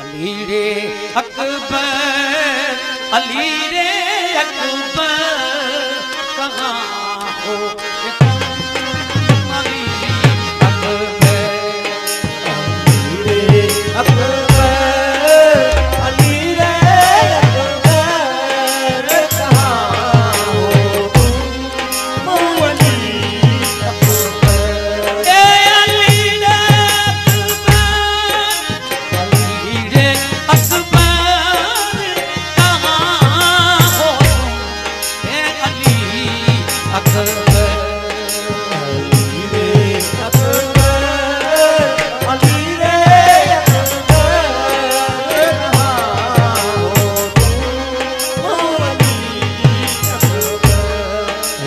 अली रे अकबर अली रे अकबर कहा हो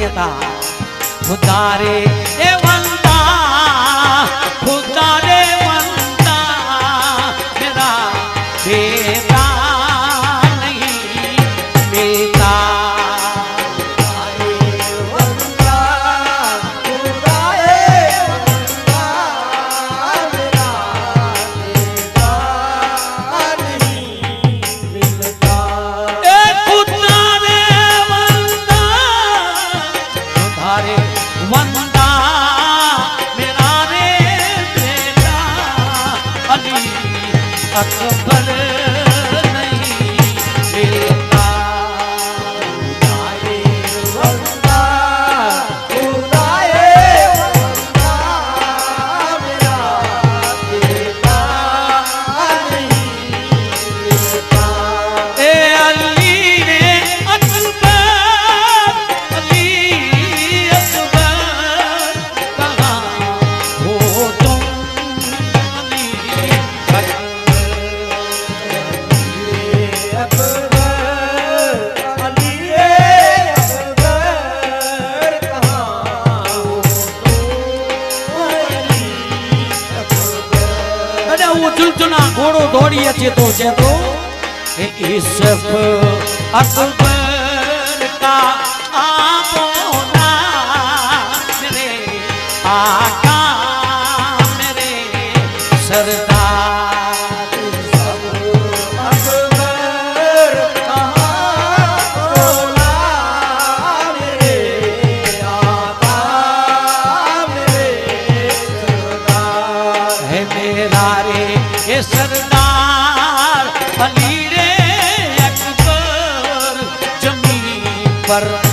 માન્યતા હું એવા আকবরে હું ઘોડો દોડીએ છે તો છે તો ઇસફ અકબર Jakarta